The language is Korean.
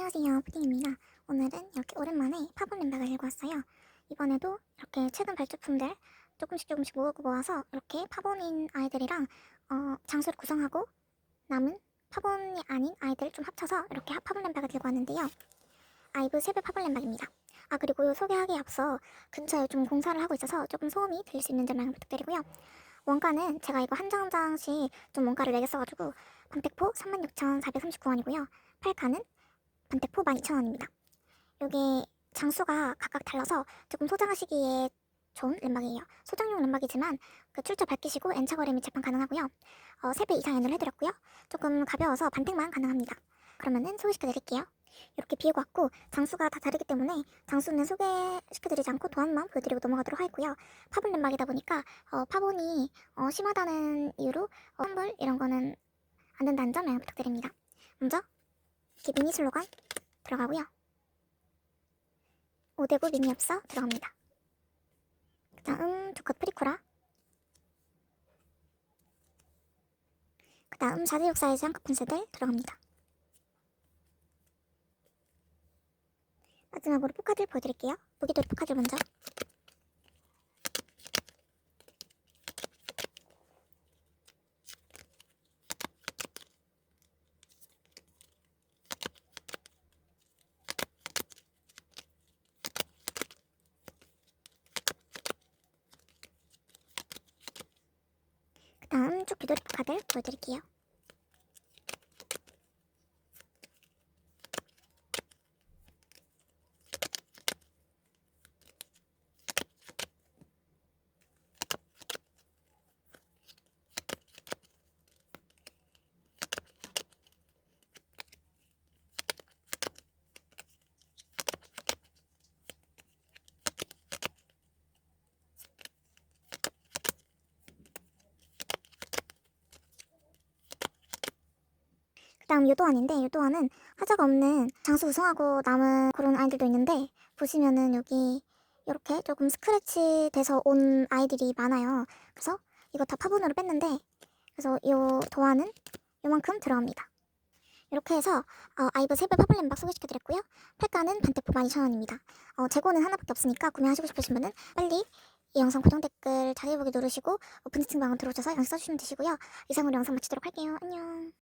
안녕하세요 푸딩입니다. 오늘은 이렇게 오랜만에 파본 램박을 들고 왔어요. 이번에도 이렇게 최근 발주품들 조금씩 조금씩 모아서 이렇게 파본인 아이들이랑 어, 장소를 구성하고 남은 파본이 아닌 아이들 좀 합쳐서 이렇게 하- 파본 램박을 들고 왔는데요. 아이브 세배 파본 램박입니다. 아 그리고 소개하기에 앞서 근처에 좀 공사를 하고 있어서 조금 소음이 들릴 수 있는 점을 부탁드리고요. 원가는 제가 이거 한 장 한 장씩 좀 원가를 매겼어가지고 반택포 36,439원이고요. 팔카는 반대포 12,000원입니다. 요게 장수가 각각 달라서 조금 소장하시기에 좋은 램박이에요. 소장용 램박이지만 그 출처 밝히시고 N차 거래 및 재판 가능하고요. 어, 3배 이상 연을 해드렸고요. 조금 가벼워서 반택만 가능합니다. 그러면은 소개시켜드릴게요. 이렇게 비우고 왔고 장수가 다 다르기 때문에 장수는 소개시켜드리지 않고 도안만 보여드리고 넘어가도록 하고요. 파본 램박이다 보니까 어, 파본이 어, 심하다는 이유로 어, 환불 이런 거는 안 된다는 점 부탁드립니다. 먼저 이렇게 미니 슬로건 들어가고요. 오대구 미니 엽서 들어갑니다. 그 다음 두컷 프리코라 그 다음 4대6 사이즈 한꺼풀 세들 들어갑니다. 마지막으로 포카들 보여드릴게요. 무기돌이 포카들 먼저 다음 쭉 귀돌이 포카들 보여드릴게요. 그 다음 유도안인데 유도안은 하자가 없는 장수 구성하고 남은 그런 아이들도 있는데 보시면은 여기 이렇게 조금 스크래치 돼서 온 아이들이 많아요. 그래서 이거 다 파본으로 뺐는데 그래서 이 도안은 요만큼 들어갑니다. 이렇게 해서 어, 아이브 세배 파블렘박 소개시켜드렸고요. 팔가는 반대포 12,000원입니다. 어, 재고는 하나밖에 없으니까 구매하시고 싶으신 분은 빨리 이 영상 고정 댓글 자세히 보기 누르시고 오픈 채팅방으로 들어오셔서 영상 써주시면 되시고요. 이상으로 영상 마치도록 할게요. 안녕.